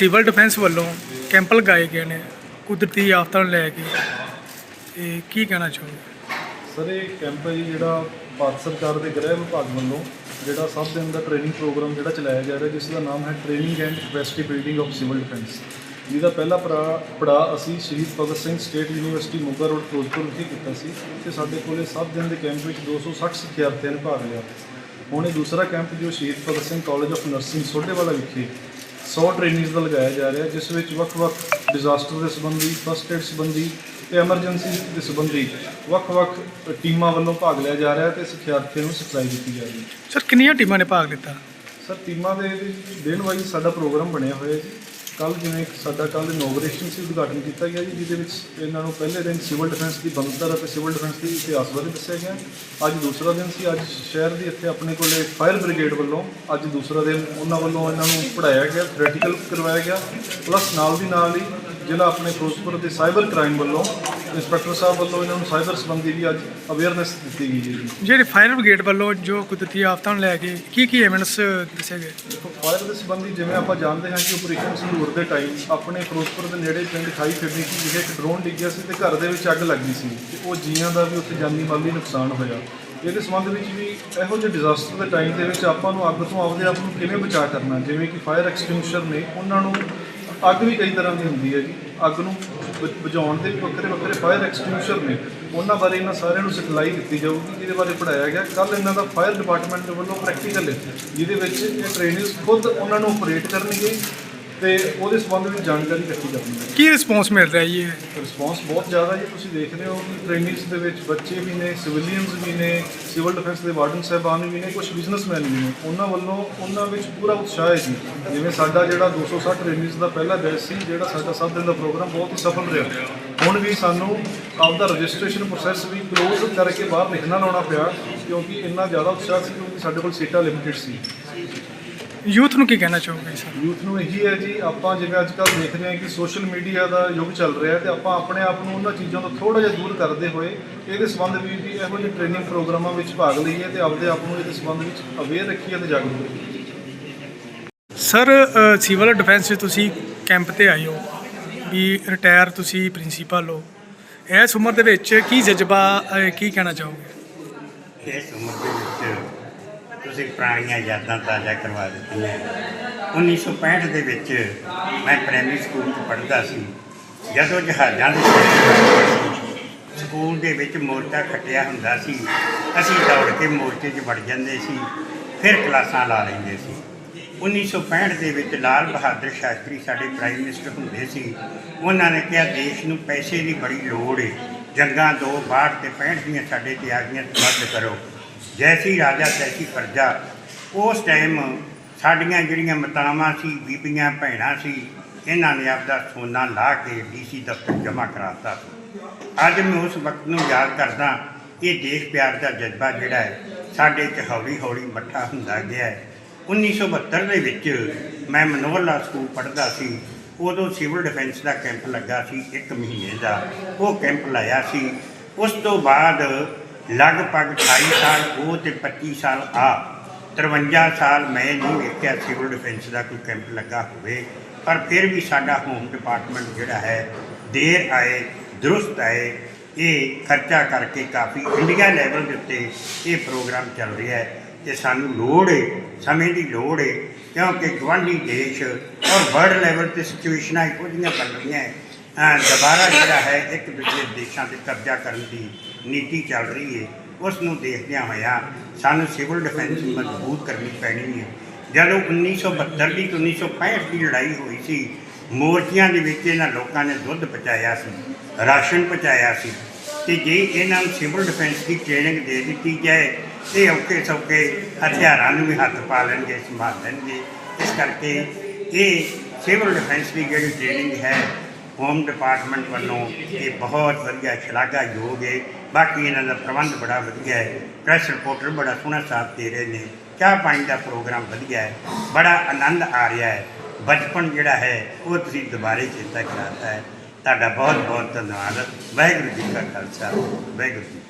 Civil defence ਵੱਲੋਂ camp ਲਗਾਏ ਗਏ ਨੇ, ਕੁਦਰਤੀ ਆਫਤਾਂ ਨੂੰ ਲੈ ਕੇ। ਤੇ ਕੀ ਕਹਿਣਾ ਚਾਹੁੰਦੇ ਸਰ, ਇਹ ਕੈਂਪ ਹੈ ਜੀ ਜਿਹੜਾ ਭਾਰਤ ਸਰਕਾਰ ਦੇ ਗ੍ਰਹਿ ਵਿਭਾਗ ਵੱਲੋਂ, ਜਿਹੜਾ ਸਭ ਦਿਨ ਦਾ ਟ੍ਰੇਨਿੰਗ ਪ੍ਰੋਗਰਾਮ ਜਿਹੜਾ ਚਲਾਇਆ ਜਾ ਰਿਹਾ, ਜਿਸ ਦਾ ਨਾਮ ਹੈ training and capacity building of civil defence ਜਿਹਦਾ ਪਹਿਲਾ ਪੜਾ ਪੜਾਅ ਅਸੀਂ Shaheed Bhagat Singh State University Moga Road, Firozpur ਵਿਖੇ ਕੀਤਾ ਸੀ ਤੇ ਸਾਡੇ ਕੋਲੇ ਸਭ ਦਿਨ ਦੇ ਕੈਂਪ ਵਿੱਚ 260 ਸਿੱਖਿਆਰਥੀਆਂ ਨੇ ਭਾਗ ਲਿਆ। ਹੁਣ ਇਹ ਦੂਸਰਾ ਕੈਂਪ ਜੋ Shaheed Bhagat Singh College of Nursing Sodhewala ਵਿਖੇ 100 ਟ੍ਰੇਨਿੰਗਸ ਦਾ ਲਗਾਇਆ ਜਾ ਰਿਹਾ ਜਿਸ ਵਿੱਚ ਵੱਖ-ਵੱਖ ਡਿਜ਼ਾਸਟਰ ਦੇ ਸੰਬੰਧੀ ਫਸਟ ਏਡ ਸੰਬੰਧੀ ਤੇ ਐਮਰਜੈਂਸੀ ਦੇ ਸੰਬੰਧੀ ਵੱਖ-ਵੱਖ ਟੀਮਾਂ ਵੱਲੋਂ ਭਾਗ ਲਿਆ ਜਾ ਰਿਹਾ ਤੇ ਸਿੱਖਿਆਰਥੀਆਂ ਨੂੰ ਸਿਖਲਾਈ ਦਿੱਤੀ ਜਾ ਰਹੀ ਹੈ। ਸਰ ਕਿੰਨੀਆਂ ਟੀਮਾਂ ਨੇ ਭਾਗ ਲਿੱਤਾ? ਸਰ ਟੀਮਾਂ ਦੇ ਦਿਨ ਵਾਈਜ਼ ਸਾਡਾ ਪ੍ਰੋਗਰਾਮ ਬਣਿਆ ਹੋਇਆ ਜੀ। ਕੱਲ ਜਿਵੇਂ ਇੱਕ ਸਾਡਾ ਕੱਲ ਇਨੋਗ੍ਰੇਸ਼ਨ ਸੀ, ਉਦਘਾਟਨ ਕੀਤਾ ਗਿਆ ਜੀ, ਜਿਹਦੇ ਵਿੱਚ ਇਹਨਾਂ ਨੂੰ ਪਹਿਲੇ ਦਿਨ ਸਿਵਲ ਡਿਫੈਂਸ ਦੀ ਬਣਤਰ ਅਤੇ ਸਿਵਲ ਡਿਫੈਂਸ ਦੀ ਇਤਿਹਾਸ ਬਾਰੇ ਦੱਸਿਆ ਗਿਆ। ਅੱਜ ਦੂਸਰਾ ਦਿਨ ਸੀ, ਅੱਜ ਸ਼ਹਿਰ ਦੀ ਇੱਥੇ ਆਪਣੇ ਕੋਲੇ ਫਾਇਰ ਬ੍ਰਿਗੇਡ ਵੱਲੋਂ ਅੱਜ ਦੂਸਰਾ ਦਿਨ ਉਹਨਾਂ ਵੱਲੋਂ ਇਹਨਾਂ ਨੂੰ ਪੜਾਇਆ ਗਿਆ ਥਿਓਰੈਟੀਕਲ ਕਰਵਾਇਆ ਗਿਆ। ਪਲੱਸ ਨਾਲ ਦੀ ਨਾਲ ਹੀ ਜ਼ਿਲ੍ਹਾ ਆਪਣੇ ਫਿਰੋਜ਼ਪੁਰ ਦੇ ਸਾਈਬਰ ਕ੍ਰਾਈਮ ਵੱਲੋਂ ਇੰਸਪੈਕਟਰ ਸਾਹਿਬ ਵੱਲੋਂ ਇਹਨਾਂ ਨੂੰ ਸਾਈਬਰ ਸੰਬੰਧੀ ਵੀ ਅੱਜ ਅਵੇਅਰਨੈਸ ਦਿੱਤੀ ਗਈ ਹੈ ਜੀ। ਜਿਹੜੇ ਫਾਇਰ ਬ੍ਰਿਗੇਡ ਵੱਲੋਂ ਜੋ ਕੁਦਰਤੀ ਆਫਤਾਂ ਨੂੰ ਲੈ ਕੇ ਕੀ ਕੀ ਐਵਿਡੈਂਸ ਦੱਸੇ ਗਏ? ਫਾਇਰ ਦੇ ਸੰਬੰਧੀ ਜਿਵੇਂ ਆਪਾਂ ਜਾਣਦੇ ਹਾਂ ਕਿ ਆਪਰੇਸ਼ਨ ਸੰਧੂਰ ਦੇ ਟਾਈਮ ਆਪਣੇ ਫਿਰੋਜ਼ਪੁਰ ਦੇ ਨੇੜੇ ਪਿੰਡ ਖਾਈ ਫਿਰਨੀਕੀ ਵਿਖੇ ਇੱਕ ਡਰੋਨ ਡਿੱਗਿਆ ਸੀ ਤੇ ਘਰ ਦੇ ਵਿੱਚ ਅੱਗ ਲੱਗੀ ਸੀ ਤੇ ਉਹ ਜੀਆਂ ਦਾ ਵੀ ਉੱਥੇ ਜਾਨੀ ਮਾਲੀ ਨੁਕਸਾਨ ਹੋਇਆ। ਇਹਦੇ ਸੰਬੰਧ ਵਿੱਚ ਵੀ ਇਹੋ ਜਿਹੇ ਡਿਜ਼ਾਸਟਰ ਦੇ ਟਾਈਮ ਦੇ ਵਿੱਚ ਆਪਾਂ ਨੂੰ ਅੱਗ ਤੋਂ ਆਪਦੇ ਆਪ ਨੂੰ ਕਿਵੇਂ ਬਚਾ ਕਰਨਾ ਜਿਵੇਂ ਕਿ ਫਾਇਰ ਐਕਸਟਿੰਗੁਇਸ਼ਰ ਨੇ ਉਹਨਾਂ ਨੂੰ ਅੱਗ ਵੀ ਕਈ ਤਰ੍ਹਾਂ ਦੀ ਹੁੰਦੀ ਹੈ ਜੀ ਅੱਗ ਨੂੰ ਬੁਝਾਉਣ ਦੇ ਵੱਖਰੇ ਵੱਖਰੇ ਫਾਇਰ ਐਕਸਟਿੰਗੁਇਸ਼ਰ ਨੇ। ਉਹਨਾਂ ਬਾਰੇ ਇਹਨਾਂ ਸਾਰਿਆਂ ਨੂੰ ਸਿਖਲਾਈ ਦਿੱਤੀ ਜਾਊਗੀ, ਜਿਹਦੇ ਬਾਰੇ ਪੜਾਇਆ ਗਿਆ। ਕੱਲ ਇਹਨਾਂ ਦਾ ਫਾਇਰ ਡਿਪਾਰਟਮੈਂਟ ਦੇ ਵੱਲੋਂ ਪ੍ਰੈਕਟੀਕਲ ਹੈ, ਜਿਹਦੇ ਵਿੱਚ ਇਹ ਟ੍ਰੇਨਰਸ ਖੁਦ ਉਹਨਾਂ ਨੂੰ ਆਪਰੇਟ ਕਰਨਗੇ। ਤੇ ਉਹਦੇ ਸੰਬੰਧ ਵਿੱਚ ਜਾਣਕਾਰੀ ਇਕੱਠੀ ਕਰਨੀ ਹੈ। ਕੀ ਰਿਸਪੌਂਸ ਮਿਲ ਰਿਹਾ ਜੀ ਰਿਸਪੌਂਸ ਬਹੁਤ ਜ਼ਿਆਦਾ ਜੀ ਤੁਸੀਂ ਦੇਖ ਰਹੇ ਹੋ ਕਿ ਟ੍ਰੇਨਿੰਗਸ ਦੇ ਵਿੱਚ ਬੱਚੇ ਵੀ ਨੇ ਸਿਵਿਲੀਅਨਸ ਵੀ ਨੇ ਸਿਵਲ ਡਿਫੈਂਸ ਦੇ ਵਾਰਡਨ ਸਾਹਿਬਾਨ ਵੀ ਨੇ ਕੁਝ ਬਿਜ਼ਨਸਮੈਨ ਵੀ ਨੇ। ਉਹਨਾਂ ਵੱਲੋਂ ਉਹਨਾਂ ਵਿੱਚ ਪੂਰਾ ਉਤਸ਼ਾਹ ਹੈ ਜੀ। ਜਿਵੇਂ ਸਾਡਾ ਜਿਹੜਾ 260 ਟ੍ਰੇਨਿੰਗਸ ਦਾ ਪਹਿਲਾ ਬੈਚ ਸੀ ਜਿਹੜਾ ਸਾਡਾ 7 ਦਿਨ ਦਾ ਪ੍ਰੋਗਰਾਮ ਬਹੁਤ ਹੀ ਸਫਲ ਰਿਹਾ। ਹੁਣ ਵੀ ਸਾਨੂੰ ਆਪਦਾ ਰਜਿਸਟ੍ਰੇਸ਼ਨ ਪ੍ਰੋਸੈਸ ਵੀ ਕਲੋਜ਼ ਕਰਕੇ ਬਾਹਰ ਲਿਖਣਾ ਲਾਉਣਾ ਪਿਆ ਕਿਉਂਕਿ ਇੰਨਾ ਜ਼ਿਆਦਾ ਉਤਸ਼ਾਹ ਸੀ ਕਿਉਂਕਿ ਸਾਡੇ ਕੋਲ ਸੀਟਾਂ ਲਿਮਿਟਿਡ ਸੀ। ਯੂਥ ਨੂੰ ਕੀ ਕਹਿਣਾ ਚਾਹੋਗੇ ਸਰ ਯੂਥ ਨੂੰ ਇਹੀ ਹੈ ਜੀ ਆਪਾਂ ਜਿਵੇਂ ਅੱਜ ਕੱਲ੍ਹ ਦੇਖ ਰਹੇ ਹਾਂ ਕਿ ਸੋਸ਼ਲ ਮੀਡੀਆ ਦਾ ਯੁੱਗ ਚੱਲ ਰਿਹਾ ਤੇ ਆਪਾਂ ਆਪਣੇ ਆਪ ਨੂੰ ਉਹਨਾਂ ਚੀਜ਼ਾਂ ਤੋਂ ਥੋੜਾ ਜਿਹਾ ਦੂਰ ਕਰਦੇ ਹੋਏ ਇਹਦੇ ਸੰਬੰਧ ਵਿੱਚ ਵੀ ਇਹੋ ਜਿਹੇ ਟ੍ਰੇਨਿੰਗ ਪ੍ਰੋਗਰਾਮਾਂ ਵਿੱਚ ਭਾਗ ਲਈਏ ਤੇ ਆਪਦੇ ਆਪ ਨੂੰ ਇਹਦੇ ਸੰਬੰਧ ਵਿੱਚ ਅਵੇਅਰ ਰੱਖੀਏ ਤੇ ਜਾਗਰੂਕ ਰੱਖੀਏ ਸਰ ਸਿਵਲ ਡਿਫੈਂਸ 'ਚ ਤੁਸੀਂ ਕੈਂਪ ਤੇ ਆਏ ਹੋ ਵੀ ਰਿਟਾਇਰ ਤੁਸੀਂ ਪ੍ਰਿੰਸੀਪਲ ਹੋ। ਇਸ ਉਮਰ ਦੇ ਵਿੱਚ ਕੀ ਜਜ਼ਬਾ ਕੀ ਕਹਿਣਾ ਚਾਹੋਗੇ? ਇਸ ਉਮਰ ਦੇ ਵਿੱਚ ਤੁਸੀਂ ਪੁਰਾਣੀਆਂ ਯਾਦਾਂ ਤਾਜ਼ਾ ਕਰਵਾ ਦਿੱਤੀਆਂ। 1965 ਦੇ ਵਿੱਚ ਮੈਂ ਪ੍ਰਾਇਮਰੀ ਸਕੂਲ 'ਚ ਪੜ੍ਹਦਾ ਸੀ। ਜਦੋਂ ਜਹਾਜ਼ਾਂ ਦੇ ਸਕੂਲ ਦੇ ਵਿੱਚ ਮੋਰਚਾ ਖੱਟਿਆ ਹੁੰਦਾ ਸੀ, ਅਸੀਂ ਦੌੜ ਕੇ ਮੋਰਚੇ 'ਚ ਵੜ ਜਾਂਦੇ ਸੀ, ਫਿਰ ਕਲਾਸਾਂ ਲਾ ਲੈਂਦੇ ਸੀ। 1965 ਦੇ ਵਿੱਚ ਲਾਲ ਬਹਾਦਰ ਸ਼ਾਸਤਰੀ ਸਾਡੇ ਪ੍ਰਾਈਮ ਮਿਨਿਸਟਰ ਹੁੰਦੇ ਸੀ। ਉਹਨਾਂ ਨੇ ਕਿਹਾ, ਦੇਸ਼ ਨੂੰ ਪੈਸੇ ਦੀ ਬੜੀ ਲੋੜ ਹੈ ਜੰਗਾਂ ਦੋ, ਬਾੜ ਤੇ 65 ਦੀਆਂ ਸਾਡੇ ਤੇ ਆ ਕਰੋ। ਜੈਸੀ ਰਾਜਾ ਤੈਸੀ ਪ੍ਰਜਾ। ਉਸ ਟਾਈਮ ਸਾਡੀਆਂ ਜਿਹੜੀਆਂ ਮਤਾਵਾਂ ਸੀ, ਬੀਬੀਆਂ, ਭੈਣਾਂ ਸੀ, ਇਹਨਾਂ ਨੇ ਆਪਦਾ ਸੋਨਾ ਲਾ ਕੇ ਡੀਸੀ ਦਫ਼ਤਰ ਜਮ੍ਹਾਂ ਕਰਾਤਾ। ਅੱਜ ਮੈਂ ਉਸ ਵਕਤ ਨੂੰ ਯਾਦ ਕਰਦਾ, ਇਹ ਦੇਸ਼ ਪਿਆਰ ਦਾ ਜਜ਼ਬਾ ਜਿਹੜਾ ਹੈ, ਸਾਡੇ 'ਚ ਹੌਲੀ ਹੌਲੀ ਮੱਠਾ ਹੁੰਦਾ ਗਿਆ ਹੈ। 1972 ਦੇ ਵਿੱਚ ਮੈਂ ਮਨੋਹਰਲਾ ਸਕੂਲ ਪੜ੍ਹਦਾ ਸੀ। ਉਦੋਂ ਸਿਵਲ ਡਿਫੈਂਸ ਦਾ ਕੈਂਪ ਲੱਗਾ ਸੀ, ਇੱਕ ਮਹੀਨੇ ਦਾ। ਉਹ ਕੈਂਪ ਲਾਇਆ ਸੀ। ਉਸ ਤੋਂ ਬਾਅਦ ਲਗਭਗ 28 ਸਾਲ, ਉਹ ਤੇ 25 ਸਾਲ, ਆ। 53 ਸਾਲ ਮੈਂ ਨਹੀਂ ਵੇਖਿਆ ਸਿਵਲ ਡਿਫੈਂਸ ਦਾ ਕੋਈ ਕੈਂਪ ਲੱਗਾ ਹੋਵੇ, ਪਰ ਫਿਰ ਵੀ ਸਾਡਾ ਹੋਮ ਡਿਪਾਰਟਮੈਂਟ ਜਿਹੜਾ ਹੈ, ਦੇਰ ਆਏ, ਦਰੁਸਤ ਆਏ। ਇਹ ਖਰਚਾ ਕਰਕੇ ਕਾਫੀ ਇੰਡੀਆ ਲੈਵਲ ਦੇ ਉੱਤੇ ਇਹ ਪ੍ਰੋਗਰਾਮ ਚੱਲ ਰਿਹਾ ਹੈ ਤੇ ਸਾਨੂੰ ਲੋੜ ਹੈ ਸਮੇਂ ਦੀ ਲੋੜ ਹੈ ਕਿਉਂਕਿ ਗਵਾਂਢੀ ਦੇਸ਼ ਔਰ ਵਰਲਡ ਲੈਵਲ ਤੇ ਸਿਚੁਏਸ਼ਨਾਂ ਇਹੋ ਜਿਹੀਆਂ ਬਣ ਰਹੀਆਂ ਦੁਬਾਰਾ ਜਿਹੜਾ ਹੈ ਇੱਕ ਦੂਜੇ ਦੇਸ਼ਾਂ ਤੇ ਕਬਜ਼ਾ ਕਰਨ ਦੀ ਨੀਤੀ ਚੱਲ ਰਹੀ ਹੈ ਉਸ ਨੂੰ ਦੇਖਦਿਆਂ ਹੋਇਆ ਸਾਨੂੰ ਸਿਵਲ ਡਿਫੈਂਸ ਮਜ਼ਬੂਤ ਕਰਨੀ ਪੈਣੀ ਹੈ ਜਦੋਂ 1972 ਦੀ ਤੇ 1965 ਦੀ ਲੜਾਈ ਹੋਈ ਸੀ, ਮੋਰਚਿਆਂ ਦੇ ਵਿੱਚ ਇਹਨਾਂ ਲੋਕਾਂ ਨੇ ਦੁੱਧ ਪਹੁੰਚਾਇਆ ਸੀ, ਰਾਸ਼ਨ ਪਹੁੰਚਾਇਆ ਸੀ, ਤੇ ਜੇ ਇਹਨਾਂ ਨੂੰ ਸਿਵਲ ਡਿਫੈਂਸ ਦੀ ਟ੍ਰੇਨਿੰਗ ਦੇ ਦਿੱਤੀ ਜਾਏ, ਤੇ ਔਕੇ ਸੌਕੇ ਹਥਿਆਰਾਂ ਨੂੰ ਵੀ ਹੱਥ ਪਾ ਲੈਣਗੇ, ਸੰਭਾਲ ਲੈਣਗੇ। ਇਸ ਕਰਕੇ ਇਹ ਸਿਵਲ ਡਿਫੈਂਸ ਦੀ ਜਿਹੜੀ ਟ੍ਰੇਨਿੰਗ ਹੈ ਹੋਮ ਡਿਪਾਰਟਮੈਂਟ ਵੱਲੋਂ ਇਹ ਬਹੁਤ ਵਧੀਆ ਸ਼ਲਾਘਾਯੋਗ ਹੈ। ਬਾਕੀ ਇਹਨਾਂ ਦਾ ਪ੍ਰਬੰਧ ਬੜਾ ਵਧੀਆ ਹੈ। ਪ੍ਰੈਸ ਰਿਪੋਰਟਰ ਬੜਾ ਸੋਹਣਾ ਸਾਥ ਦੇ ਰਹੇ ਨੇ। ਚਾਹ ਪਾਣੀ ਦਾ ਪ੍ਰੋਗਰਾਮ ਵਧੀਆ ਹੈ। ਬੜਾ ਆਨੰਦ ਆ ਰਿਹਾ ਹੈ। ਬਚਪਨ ਜਿਹੜਾ ਹੈ, ਉਹ ਤੁਸੀਂ ਦੁਬਾਰੇ ਚੇਤਾ ਕਰਾਤਾ ਹੈ। ਤੁਹਾਡਾ ਬਹੁਤ ਬਹੁਤ ਧੰਨਵਾਦ। ਵਾਹਿਗੁਰੂ ਜੀ ਕਾ ਖਾਲਸਾ। ਵਾਹਿਗੁਰੂ ਜੀ